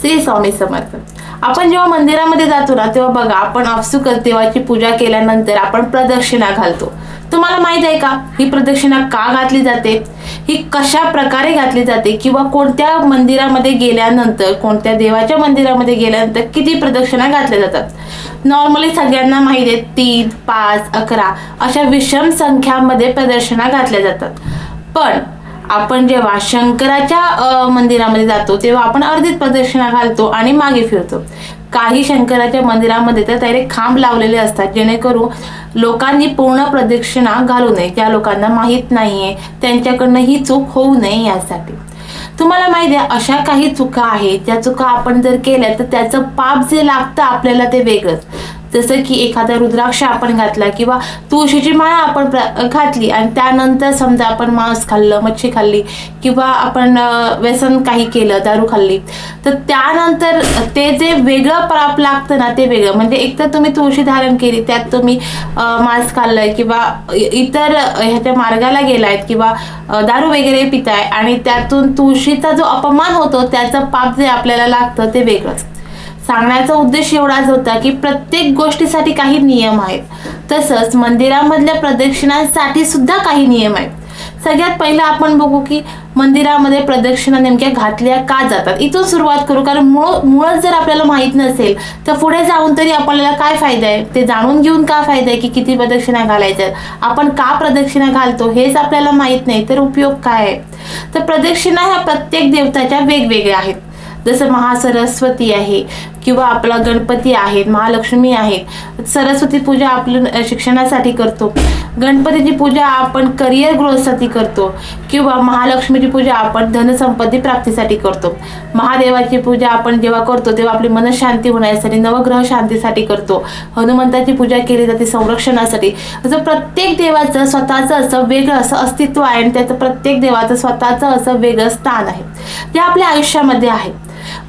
श्री स्वामी समर्थ. आपण जेव्हा मंदिरामध्ये जातो ना तेव्हा बघा आपण आपसुकच देवाची पूजा केल्यानंतर आपण प्रदक्षिणा घालतो. तुम्हाला माहीत आहे का? ही प्रदक्षिणा का घातली जाते? ही कशा प्रकारे घातली जाते? किंवा कोणत्या मंदिरामध्ये गेल्यानंतर कोणत्या देवाच्या मंदिरामध्ये गेल्यानंतर किती प्रदक्षिणा घातल्या जातात? नॉर्मली सगळ्यांना माहिती आहे तीन पाच अकरा अशा विषम संख्यामध्ये प्रदक्षिणा घातल्या जातात. पण आपण जेव्हा शंकराच्या मंदिरामध्ये जातो तेव्हा आपण अर्धीच प्रदक्षिणा घालतो आणि मागे फिरतो. काही शंकराच्या मंदिरामध्ये तर डायरेक्ट खांब लावलेले असतात जेणेकरून लोकांनी पूर्ण प्रदक्षिणा घालू नये. ज्या लोकांना माहीत नाहीये. त्यांच्याकडनं ही चूक होऊ नये यासाठी. तुम्हाला माहिती आहे अशा काही चुका आहेत. ज्या चुका आपण जर केल्या तर त्याचं पाप जे लागतं आपल्याला ते वेगळंच. जसं की एखादा रुद्राक्ष आपण घातला किंवा तुळशीची माळा आपण प्र- घातली आणि त्यानंतर समजा आपण मांस खाल्लं मच्छी खाल्ली किंवा आपण व्यसन काही केलं दारू खाल्ली तर त्यानंतर ते जे वेगळं पाप लागतं ना ते वेगळं. म्हणजे एकतर तुम्ही तुळशी धारण केली त्यात तुम्ही मांस खाल्लंय किंवा इतर ह्याच्या मार्गाला गेलायत किंवा दारू वगैरे पिताय आणि त्यातून तुळशीचा जो अपमान होतो त्याचं पाप जे आपल्याला लागतं ते वेगळंच. सांगण्याचा उद्देश एवढाच होता की प्रत्येक गोष्टीसाठी काही नियम आहेत. तसंच मंदिरामधल्या प्रदक्षिणांसाठी सुद्धा काही नियम आहेत. सगळ्यात पहिलं आपण बघू की मंदिरामध्ये प्रदक्षिणा नेमक्या घातल्या का जातात? इथून सुरुवात करू कारण मुळ मुळच जर आपल्याला माहीत नसेल तर पुढे जाऊन तरी आपल्याला काय फायदा आहे? ते जाणून घेऊन का फायदा आहे की किती प्रदक्षिणा घालायच्या? आपण का प्रदक्षिणा घालतो हेच आपल्याला माहीत नाही तर उपयोग काय आहे? तर प्रदक्षिणा ह्या प्रत्येक देवताच्या वेगवेगळ्या आहेत. जसं महासरस्वती आहे किंवा आपला गणपती आहेत महालक्ष्मी आहेत सरस्वती पूजा आपलं शिक्षणासाठी करतो. गणपतीची पूजा आपण करिअर ग्रोथसाठी करतो किंवा महालक्ष्मीची पूजा आपण धनसंपत्ती प्राप्तीसाठी करतो. महादेवाची पूजा आपण जेव्हा करतो तेव्हा आपली मनशांती होण्यासाठी नवग्रह शांतीसाठी करतो. हनुमंताची पूजा केली जाते संरक्षणासाठी. असं प्रत्येक देवाचं स्वतःचं असं वेगळं असं अस्तित्व आहे आणि त्याचं प्रत्येक देवाचं स्वतःचं असं वेगळं स्थान आहे. ते आपल्या आयुष्यामध्ये आहे.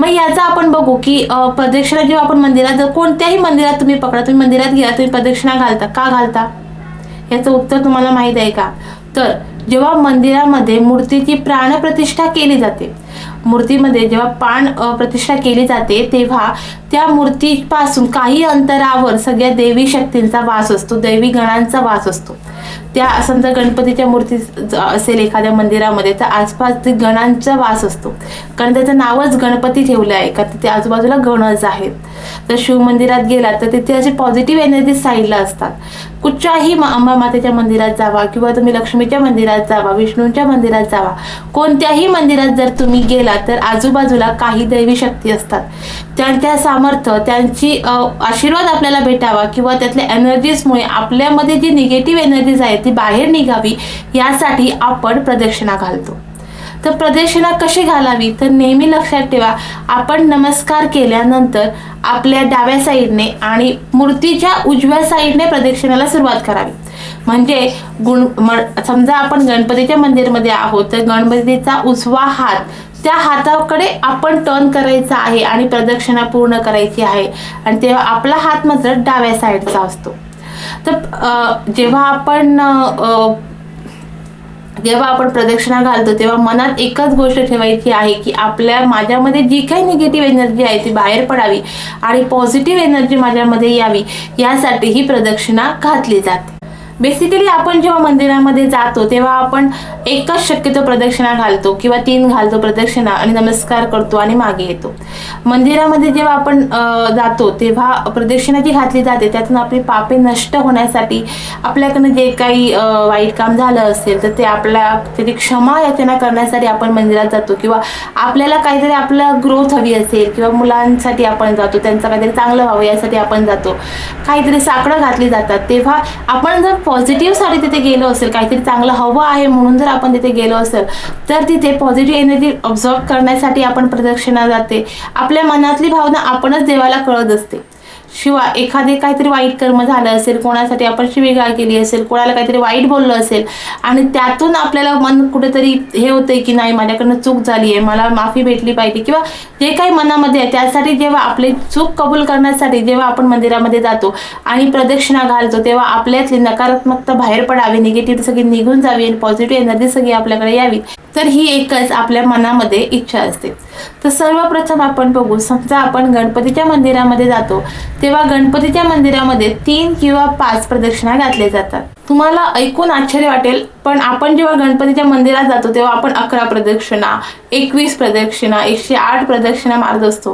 मग याचा आपण बघू की प्रदक्षिणा किंवा आपण मंदिरात जर कोणत्याही मंदिरात तुम्ही पकडा तुम्ही मंदिरात गेला तुम्ही प्रदक्षिणा घालता का घालता? याचं उत्तर तुम्हाला माहीत आहे का? तर जेव्हा मंदिरामध्ये मूर्तीची प्राणप्रतिष्ठा केली जाते मूर्तीमध्ये जेव्हा प्राण प्रतिष्ठा केली जाते तेव्हा त्या मूर्तीपासून काही अंतरावर सगळ्या देवी शक्तींचा वास असतो दैवी गणांचा वास असतो. त्या समजा गणपतीच्या मूर्ती असेल एखाद्या मंदिरामध्ये तर आसपास ते गणांचा वास असतो. कारण त्याचं नावच गणपती ठेवलं आहे कारण तिथे आजूबाजूला गणच आहेत. तर शिव मंदिरात गेलात तर तिथे असे पॉझिटिव्ह एनर्जी साईडला असतात. कुठच्याही मा- अंबा मातेच्या मंदिरात जावा किंवा तुम्ही लक्ष्मीच्या मंदिरात जावा विष्णूंच्या मंदिरात जावा कोणत्याही मंदिरात जर तुम्ही गेला तर आजूबाजूला काही दैवी शक्ती असतात. त्यांच्या सामर्थ्य त्यांची आशीर्वाद आपल्याला भेटावा किंवा त्यातल्या एनर्जीजमुळे आपल्यामध्ये जी निगेटिव्ह एनर्जीज आहे ती बाहेर निघावी यासाठी आपण प्रदक्षिणा घालतो. तर प्रदक्षिणा कशी घालावी? तर नेहमी लक्षात ठेवा आपण नमस्कार केल्यानंतर आपल्या डाव्या साईडने आणि मूर्तीच्या उजव्या साईडने प्रदक्षिणाला सुरुवात करावी. म्हणजे गुण समजा आपण गणपतीच्या मंदिरमध्ये आहोत तर गणपतीचा उजवा हात त्या हाताकडे आपण टर्न करायचा आहे आणि प्रदक्षिणा पूर्ण करायची आहे. आणि तेव्हा आपला हात मात्र डाव्या साईडचा असतो. तर जेव्हा आपण जेव्हा आपण प्रदक्षिणा घालतो तेव्हा मनात एकच गोष्ट ठेवायची आहे की आपल्या माझ्यामध्ये जी काही निगेटिव्ह एनर्जी आहे ती बाहेर पडावी आणि पॉझिटिव्ह एनर्जी माझ्यामध्ये यावी यासाठी ही प्रदक्षिणा घातली जाते. बेसिकली आपण जेव्हा मंदिरामध्ये जातो तेव्हा आपण एकच शक्यतो प्रदक्षिणा घालतो किंवा तीन घालतो प्रदक्षिणा आणि नमस्कार करतो आणि मागे येतो. मंदिरामध्ये जेव्हा आपण जातो तेव्हा प्रदक्षिणा जी घातली जाते त्यातून आपली पापे नष्ट होण्यासाठी आपल्याकडनं जे काही वाईट काम झालं असेल तर ते आपल्या त्याची क्षमा याचना करण्यासाठी आपण मंदिरात जातो किंवा आपल्याला काहीतरी आपलं ग्रोथ हवी असेल किंवा मुलांसाठी आपण जातो त्यांचं काहीतरी चांगलं व्हावं यासाठी आपण जातो. काहीतरी साकडं घातली जातात. तेव्हा आपण जर पॉझिटिव्हसाठी तिथे गेलो असेल काहीतरी चांगलं हवं आहे म्हणून जर आपण तिथे गेलो असेल तर तिथे पॉझिटिव्ह एनर्जी ऑब्झर्व करण्यासाठी आपण प्रदक्षिणा जाते. आपल्या मनातली भावना आपणच देवाला कळत असते. शिवाय एखादे काहीतरी वाईट कर्म झालं असेल कोणासाठी आपण शिवीगाळ केली असेल कोणाला काहीतरी वाईट बोललं असेल आणि त्यातून आपल्याला मन कुठेतरी हे होतंय की नाही माझ्याकडनं चूक झाली आहे मला माफी भेटली पाहिजे किंवा जे काही मनामध्ये आहे त्यासाठी जेव्हा आपली चूक कबूल करण्यासाठी जेव्हा आपण मंदिरामध्ये जातो आणि प्रदक्षिणा घालतो तेव्हा आपल्यातली नकारात्मकता बाहेर पडावी निगेटिव्ह सगळी निघून जावी आणि पॉझिटिव्ह एनर्जी सगळी आपल्याकडे यावी. तर ही एकच आपल्या मनामध्ये इच्छा असते. तर सर्वप्रथम आपण बघू समजा आपण गणपतीच्या मंदिरामध्ये जातो तेव्हा गणपतीच्या मंदिरामध्ये तीन किंवा पाच प्रदक्षिणा घातल्या जातात. तुम्हाला ऐकून आश्चर्य वाटेल पण आपण जेव्हा गणपतीच्या मंदिरात जातो तेव्हा आपण अकरा प्रदक्षिणा एकवीस प्रदक्षिणा एकशे आठ प्रदक्षिणा मारत असतो.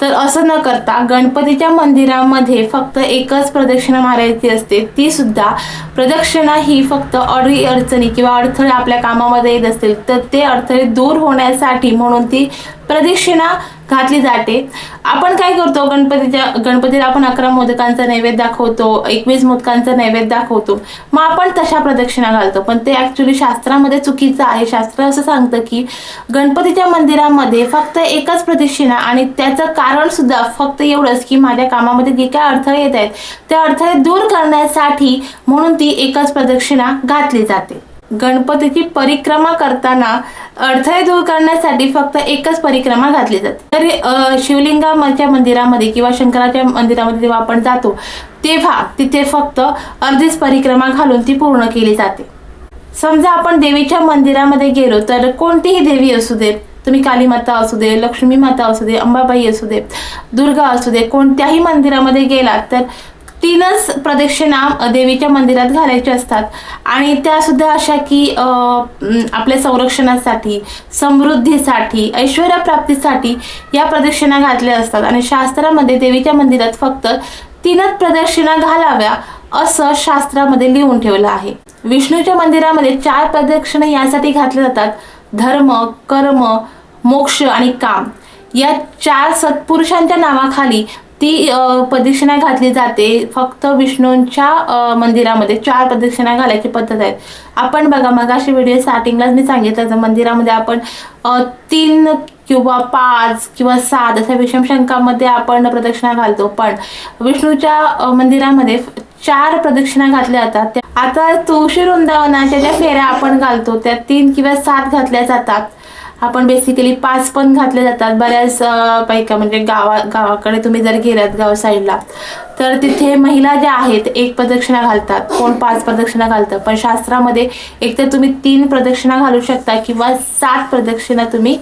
तर असं न करता गणपतीच्या मंदिरामध्ये फक्त एकच प्रदक्षिणा मारायची असते ती सुद्धा प्रदक्षिणा ही फक्त अडी अडचणी किंवा अडथळे आपल्या कामामध्ये येत असतील तर ते अडथळे दूर होण्यासाठी म्हणून ती प्रदक्षिणा घातली जाते. आपण काय करतो? गणपतीच्या गणपतीला आपण अकरा मोदकांचा नैवेद्य दाखवतो एकवीस मोदकांचा नैवेद्य दाखवतो. मग आपण तशा प्रदक्षिणा घालतो. पण ते ॲक्च्युली शास्त्रामध्ये चुकीचं आहे. शास्त्र असं सांगतं की गणपतीच्या मंदिरामध्ये फक्त एकच प्रदक्षिणा आणि त्याचं कारण सुद्धा फक्त एवढंच की माझ्या कामामध्ये जे काय अडथळे येत आहेत ते अडथळे दूर करण्यासाठी म्हणून ती एकच प्रदक्षिणा घातली जाते. गणपतीची परिक्रमा करताना अडथळे दूर करण्यासाठी फक्त एकच परिक्रमा घातली जाते. तर शिवलिंगाच्या मंदिरामध्ये किंवा शंकराच्या मंदिरामध्ये जेव्हा आपण जातो तेव्हा तिथे फक्त अर्धीच परिक्रमा घालून ती पूर्ण केली जाते. समजा आपण देवीच्या मंदिरामध्ये गेलो तर कोणतीही देवी असू दे तुम्ही काली माता असू दे लक्ष्मी माता असू दे अंबाबाई असू दे दुर्गा असू दे कोणत्याही मंदिरामध्ये गेलात तर तीनच प्रदक्षिणा देवीच्या मंदिरात घालायच्या असतात. आणि त्या सुद्धा अशा की आपल्या संरक्षणासाठी समृद्धीसाठी ऐश्वर्या प्राप्तीसाठी या प्रदक्षिणा घातल्या असतात. आणि शास्त्रामध्ये देवीच्या मंदिरात फक्त तीनच प्रदक्षिणा घालाव्या असं शास्त्रामध्ये लिहून ठेवलं आहे. विष्णूच्या मंदिरामध्ये चार प्रदक्षिणा यासाठी घातल्या जातात. धर्म कर्म मोक्ष आणि काम. या चार सत्पुरुषांच्या नावाखाली ती प्रदक्षिणा घातली जाते. फक्त विष्णूंच्या मंदिरामध्ये चार प्रदक्षिणा घालायची पद्धत आहे. आपण बघा मगाशी व्हिडिओ स्टार्टिंगलाच मी सांगितलं तर मंदिरामध्ये आपण तीन किंवा पाच किंवा सात अशा विषमशंकामध्ये आपण प्रदक्षिणा घालतो. पण विष्णूच्या मंदिरामध्ये चार प्रदक्षिणा घातल्या जातात. आता तुळशी वृंदावनाच्या ज्या फेऱ्या आपण घालतो त्या तीन किंवा सात घातल्या जातात. आपण बेसिकली पाच पण घातले जातात. बऱ्याच पैका म्हणजे गावा गावाकडे तुम्ही जर गेलात गाव साईडला तर तिथे महिला ज्या आहेत एक प्रदक्षिणा घालतात. कोण पाच प्रदक्षिणा घालतं? पण शास्त्रामध्ये एकतर तुम्ही तीन प्रदक्षिणा घालू शकता किंवा सात प्रदक्षिणा तुम्ही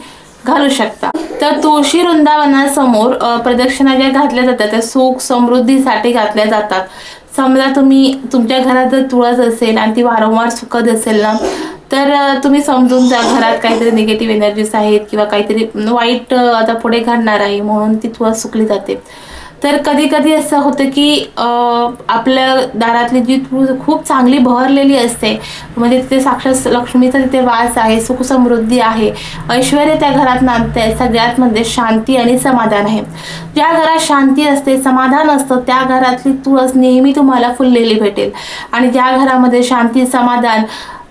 घालू शकता. तर तुळशी वृंदावनासमोर प्रदक्षिणा ज्या घातल्या जातात त्या सुख समृद्धीसाठी घातल्या जातात. समजा तुम्ही तुमच्या घरात जर तुळस असेल आणि ती वारंवार सुकत असेल ना तर तुम्ही समजून जा घरात काहीतरी निगेटिव्ह एनर्जीज आहेत किंवा काहीतरी वाईट आता पुढे घडणार आहे म्हणून ती तुळस सुकली जाते. तर कधी कधी असं होतं की आपल्या दारातली जी खूप चांगली बहरलेली असते म्हणजे तिथे साक्षात लक्ष्मीचा तिथे वास आहे सुख समृद्धी आहे ऐश्वर त्या घरात नांदते सगळ्यात म्हणजे शांती आणि समाधान आहे. ज्या घरात शांती असते समाधान असतं त्या घरातली तुळस नेहमी तुम्हाला फुललेली भेटेल. आणि ज्या घरामध्ये शांती समाधान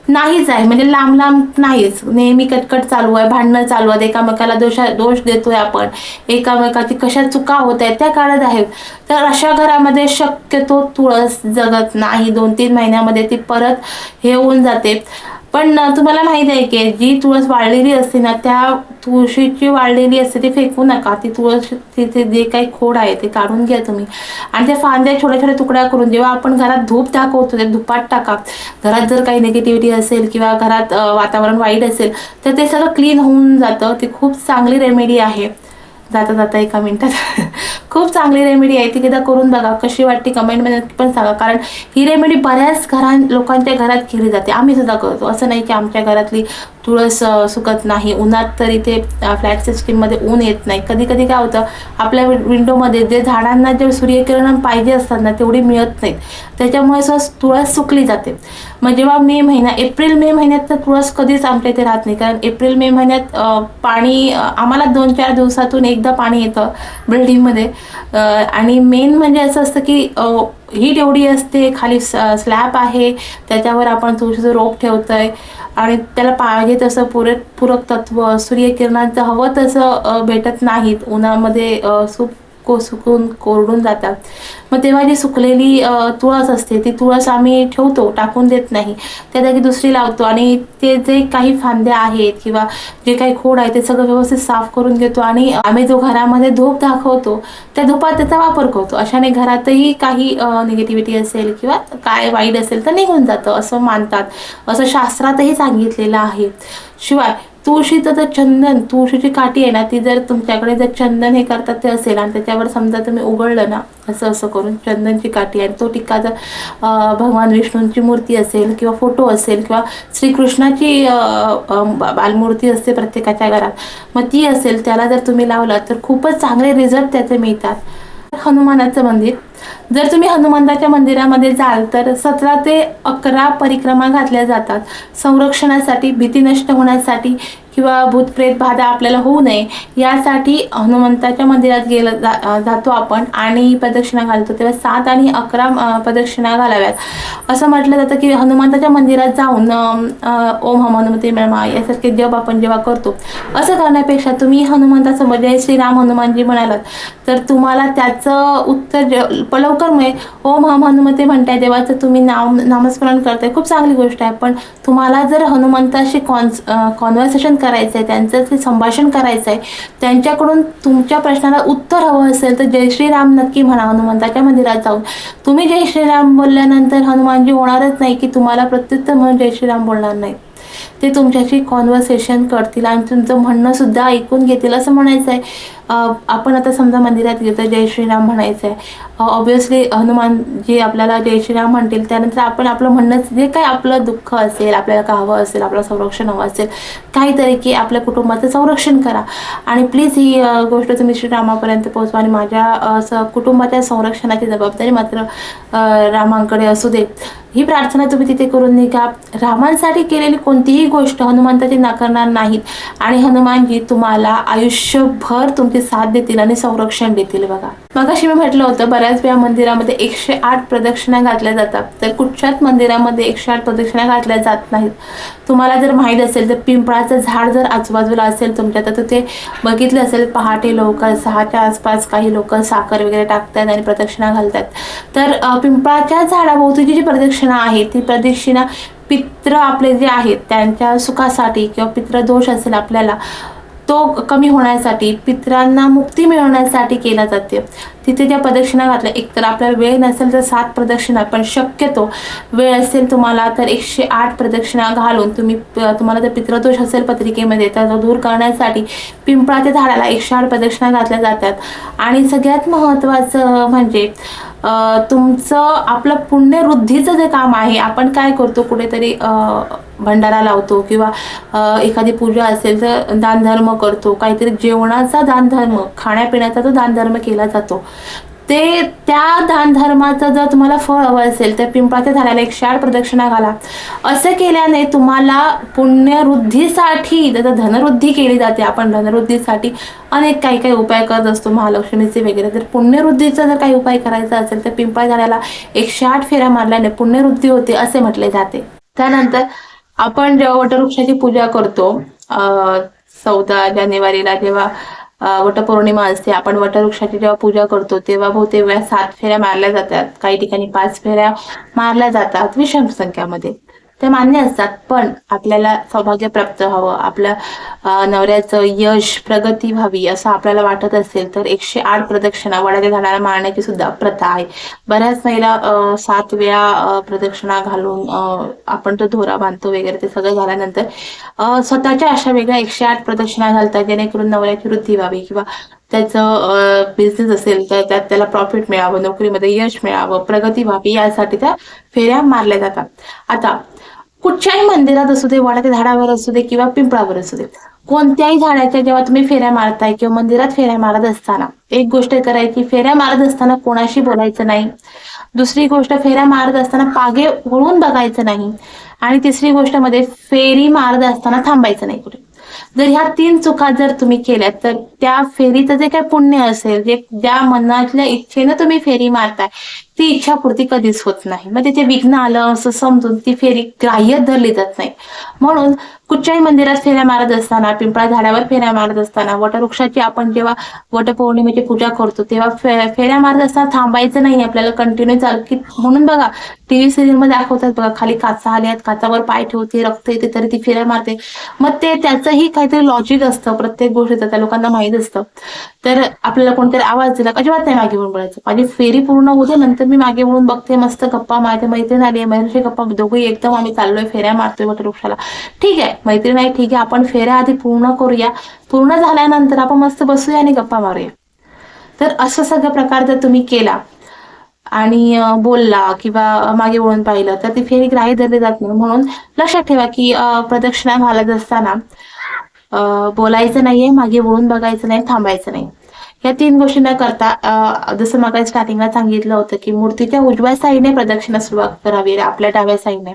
नाहीच आहे. म्हणजे लांब लांब नाहीच. नेहमी कटकट चालू आहे भांडणं चालू आहेत. एकामेकाला दोषा दोष देतोय आपण. एकामेकाची कशा चुका होत आहेत त्या काढत आहेत. तर अशा घरामध्ये शक्यतो तुळस जगत नाही. दोन तीन महिन्यामध्ये ती परत हे होऊन जाते. पण तुम्हाला माहिती आहे की जी तुळस वाळलेली असते ना त्या तुळशीची वाळलेली असते ती फेकू नका. ती तुळस तिथे जे काही खोड आहे ते काढून घ्या तुम्ही. आणि त्या फांद्या छोट्या छोट्या तुकड्या करून जेव्हा आपण घरात धूप दाखवतो ते धुपात टाका. घरात जर काही निगेटिव्हिटी असेल किंवा घरात वातावरण वाईट असेल तर ते सगळं क्लीन होऊन जातं. ती खूप चांगली रेमेडी आहे. जाता जाता एका मिनिटात. खूप चांगली रेमेडी आहे. ती एकदा करून बघा. कशी वाटते कमेंटमध्ये नक्की पण सांगा. कारण ही रेमेडी बऱ्याच घरां लोकांच्या घरात केली जाते. आम्ही सुद्धा करतो. असं नाही की आमच्या घरातली तुळस सुकत नाही. उन्हात तर इथे फ्लॅट सिस्टीममध्ये ऊन येत नाही. कधी कधी काय होतं आपल्या विंडोमध्ये जे झाडांना जे सूर्यकिरण पाहिजे असतात ना तेवढी मिळत नाहीत. त्याच्यामुळे असं तुळस सुकली जाते. मग जेव्हा मे महिना एप्रिल मे महिन्यात तर तुळस कधीच आमच्या इथे राहत नाही. कारण एप्रिल मे महिन्यात पाणी आम्हाला दोन चार दिवसातून एकदा पाणी येतं बिल्डिंगमध्ये आणि मेन म्हणजे असं असतं की ही हीट एवढी असते खाली स्लॅब आहे त्याच्यावर आपण तुळशीचं रोप ठेवतो आहे आणि त्याला पाहिजे तसं पुरे पूरक तत्व सूर्यकिरणांचं हवं तसं भेटत नाहीत. उन्हामध्ये सूप को सुकून कोरडून जातात. मग तेव्हा जी सुकलेली तुळस असते ती तुळस आम्ही ठेवतो टाकून देत नाही. त्या जागी दुसरी लावतो आणि ते जे काही फांद्या आहेत किंवा जे काही खोड आहे ते सगळं व्यवस्थित साफ करून घेतो आणि आम्ही जो घरामध्ये धूप दाखवतो त्या धुपात त्याचा वापर करतो. अशाने घरातही काही निगेटिव्हिटी असेल किंवा काय वाईट असेल तर निघून जातं असं मानतात. असं शास्त्रातही सांगितलेलं आहे. शिवाय तुळशीचं जर चंदन तुळशीची काठी आहे ना ती जर तुमच्याकडे जर चंदन हे करतात ते असेल आणि त्याच्यावर समजा तुम्ही उघडलं ना असं असं करून चंदनची काठी आणि तो टिक्का जर भगवान विष्णूंची मूर्ती असेल किंवा फोटो असेल किंवा श्रीकृष्णाची बालमूर्ती असते प्रत्येकाच्या घरात मग ती असेल त्याला जर तुम्ही लावलात तर खूपच चांगले रिझल्ट त्याचे मिळतात. हनुमानाचं मंदिर जर तुम्ही हनुमंताच्या मंदिरामध्ये जाल तर सतरा ते अकरा परिक्रमा घातल्या जातात. संरक्षणासाठी भीती नष्ट होण्यासाठी किंवा भूतप्रेत बाधा आपल्याला होऊ नये यासाठी हनुमंताच्या मंदिरात गेलं जा जातो आपण आणि प्रदक्षिणा घालतो. तेव्हा सात आणि अकरा प्रदक्षिणा घालाव्यात. असं म्हटलं जातं की हनुमंताच्या मंदिरात जाऊन ओम हम हनुमते मा यासारखे जप आपण जेव्हा करतो असं करण्यापेक्षा तुम्ही हनुमंतासमोर जय श्रीराम हनुमानजी म्हणालात. तर तुम्हाला त्याचं उत्तर लवकर मुळे ओम हम हनुमते म्हणताय देवाचं तुम्ही नाम नामस्मरण करताय. खूप चांगली गोष्ट आहे. पण तुम्हाला जर हनुमंताशी कॉन्स कॉन्व्हर्सेशन करायचं आहे त्यांचं संभाषण करायचं आहे त्यांच्याकडून तुमच्या प्रश्नाला उत्तर हवं असेल तर जय श्रीराम नक्की म्हणा हनुमंताच्या मंदिरात जाऊन. तुम्ही जय श्रीराम बोलल्यानंतर हनुमानजी होणारच नाही की तुम्हाला प्रत्युत्तर म्हणून जय श्रीराम बोलणार नाही. ते तुमच्याशी कॉन्व्हर्सेशन करतील आणि तुमचं म्हणणंसुद्धा ऐकून घेतील असं म्हणायचं आहे आपण आता समजा मंदिरात गेलो तर जय श्रीराम म्हणायचं आहे ऑब्विसली हनुमान जे आपल्याला जय श्रीराम म्हणतील त्यानंतर आपण आपलं म्हणणं जे काय आपलं दुःख असेल आपल्याला का हवं असेल आपलं संरक्षण हवं असेल काहीतरी की आपल्या कुटुंबाचं संरक्षण करा. आणि प्लीज ही गोष्ट तुम्ही श्रीरामापर्यंत पोहोचवा आणि माझ्या स- कुटुंबाच्या संरक्षणाची जबाबदारी मात्र रामांकडे असू दे. ही प्रार्थना तुम्ही तिथे करून निघा. रामांसाठी केलेली कोणतीही गोष्ट हनुमंताची नाकारणार नाहीत. आणि हनुमानजी तुम्हाला आयुष्यभर तुमची साथ देतील आणि संरक्षण देतील बघा. मगाशी मी म्हटलं होतं बऱ्याच वेळा मंदिरामध्ये एकशे आठ प्रदक्षिणा घातल्या जातात. तर कुठच्याच मंदिरामध्ये एकशे आठ प्रदक्षिणा घातल्या जात नाहीत. तुम्हाला जर माहीत असेल तर पिंपळाचं झाड जर आजूबाजूला असेल तुमच्या तर ते बघितलं असेल पहाटे लोक सहाच्या आसपास काही लोक साखर वगैरे टाकतात आणि प्रदक्षिणा घालतात. तर पिंपळाच्या झाडाभोवतीची जी प्रदक्षिणा आहे ती प्रदक्षिणा पित्र आपले जे आहेत त्यांच्या सुखासाठी किंवा पित्रदोष असेल आपल्याला तो कमी होण्यासाठी पितरांना मुक्ती मिळवण्यासाठी केला जाते. तिथे त्या प्रदक्षिणा घातल्या एकतर आपल्याला वेळ नसेल तर सात प्रदक्षिणा पण शक्यतो वेळ असेल तुम्हाला तर एकशे आठ प्रदक्षिणा घालून तुम्ही तुम्हाला जर पितृदोष असेल पत्रिकेमध्ये तर तो दूर करण्यासाठी पिंपळाच्या झाडाला एकशे आठ प्रदक्षिणा घातल्या जातात. आणि सगळ्यात महत्त्वाचं म्हणजे तुमचं आपलं पुण्यवृद्धीचं जे काम आहे आपण काय करतो? कुठेतरी भंडारा लावतो किंवा एखादी पूजा असेल तर दानधर्म करतो. काहीतरी जेवणाचा दानधर्म खाण्यापिण्याचा तो दानधर्म केला जातो. ते त्या दानधर्माचं जर तुम्हाला फळ हवं असेल तर पिंपळाच्या झाडाला एकशे आठ प्रदक्षिणा घाला. असं केल्याने तुम्हाला पुण्यवृद्धीसाठी त्याचा धनवृद्धी केली जाते आपण धनवृद्धीसाठी अनेक काही काही उपाय करत असतो महालक्ष्मीचे वगैरे. तर पुण्यवृद्धीचा जर काही उपाय करायचा असेल तर पिंपळा झाडाला एकशे आठ फेऱ्या मारल्याने पुण्यवृद्धी होते असे म्हटले जाते. त्यानंतर आपण जेव्हा वटवृक्षाची पूजा करतो अं, चौदा जानेवारीला जेव्हा वटपौर्णिमा असते. आपण वटवृक्षाची जेव्हा पूजा करतो तेव्हा बहुतेक वेळा सात फेऱ्या मारल्या जातात. काही ठिकाणी पाच फेऱ्या मारल्या जातात विषम संख्यामध्ये. ते मान्य असतात पण आपल्याला सौभाग्य प्राप्त व्हावं आपल्या नवऱ्याचं यश प्रगती व्हावी असं आपल्याला वाटत असेल तर एकशे आठ प्रदक्षिणा वडाच्या झाडाला मारण्याची सुद्धा प्रथा आहे. बऱ्याच महिला सात वेळा प्रदक्षिणा घालून आपण तो धोरा बांधतो वगैरे ते सगळं झाल्यानंतर स्वतःच्या अशा वेगळ्या एकशे आठ प्रदक्षिणा घालतात जेणेकरून नवऱ्याची वृद्धी व्हावी किंवा त्याचं बिझनेस असेल तर त्यात त्याला प्रॉफिट मिळावं नोकरीमध्ये यश मिळावं प्रगती व्हावी यासाठी त्या फेऱ्या मारल्या जातात. आता कुठच्याही मंदिरात असू दे वडाच्या झाडावर असू दे किंवा पिंपळावर असू दे कोणत्याही झाडाच्या जेव्हा तुम्ही फेऱ्या मारताय किंवा मंदिरात फेऱ्या मारत असताना एक गोष्ट करायची फेऱ्या मारत असताना कोणाशी बोलायचं नाही. दुसरी गोष्ट फेऱ्या मारत असताना पागे वळून बघायचं नाही. आणि तिसरी गोष्टमध्ये फेरी मारत असताना थांबायचं नाही कुठे. जर ह्या तीन चुका जर तुम्ही केल्यात तर त्या फेरीचं जे काही पुण्य असेल जे ज्या मनातल्या इच्छेनं तुम्ही फेरी मारताय ती इच्छापूर्ती कधीच होत नाही. म्हणजे मग तिथे विघ्न आलं असं समजून ती फेरी ग्राह्य धरली जात नाही. म्हणून कुठच्याही मंदिरात फेऱ्या मारत असताना पिंपळा झाडावर फेऱ्या मारत असताना वटवृक्षाची आपण जेव्हा वटपौर्णिमेची पूजा करतो तेव्हा फेऱ्या मारत असताना थांबायचं नाही आपल्याला कंटिन्यू चालू की म्हणून बघा टीव्ही सिरियलमध्ये दाखवतात बघा खाली काचा आल्यात काचावर पाय ठेवते रक्त येते तरी ती फेऱ्या मारते. मग ते त्याचंही काहीतरी लॉजिक असतं प्रत्येक गोष्टीचं त्या लोकांना माहीत असतं. तर आपल्याला कोणतरी आवाज दिला अजिबात नाही मागे वळून बोलायचं. माझी फेरी पूर्ण होते नंतर मी मागे वळून बघते मस्त गप्पा माझ्या मैत्रीण आली आहे मैत्रीशी गप्पा दोघी एकदम आम्ही चाललोय फेऱ्या मारतोय वटवृक्षाला ठीक आहे मैत्रीण आहे ठीक आहे. आपण फेऱ्या आधी पूर्ण करूया. पूर्ण झाल्यानंतर आपण मस्त बसूया आणि गप्पा मारूया. तर असं सगळं प्रकार जर तुम्ही केला आणि बोलला किंवा मागे वळून पाहिलं तर ती फेरी ग्राही धरली जात नाही. म्हणून लक्षात ठेवा की प्रदक्षिणा घालत असताना बोलायचं नाहीये मागे वळून बघायचं नाही थांबायचं नाही. या तीन गोष्टी न करता जसं मग स्टार्टिंगला सांगितलं होतं की मूर्तीच्या उजव्या साईडने प्रदक्षिणा सुरुवात करावी आपल्या डाव्या साईडने.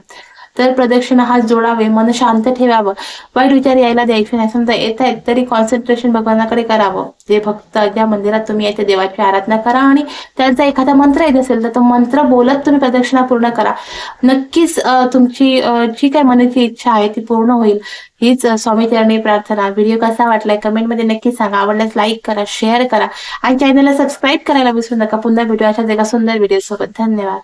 तर प्रदक्षिणा हात जोडावे मन शांत ठेवावं. वाईट विचार यायला द्यायचे नाही. समजा येत आहेत तरी कॉन्सन्ट्रेशन भगवानाकडे करावं. जे भक्त ज्या मंदिरात तुम्ही येते देवाची आराधना करा आणि त्यांचा एखादा मंत्र येत असेल तर तो मंत्र बोलत तुम्ही प्रदक्षिणा पूर्ण करा. नक्कीच तुमची जी काय मनाची इच्छा आहे ती पूर्ण होईल. हीच स्वामी चरणी प्रार्थना. व्हिडिओ कसा वाटलाय कमेंटमध्ये नक्की सांगा. आवडल्यास लाईक करा शेअर करा. आणि चॅनलला सबस्क्राईब करायला विसरू नका. पुन्हा व्हिडिओ अशाच एका सुंदर व्हिडिओ सोबत. धन्यवाद.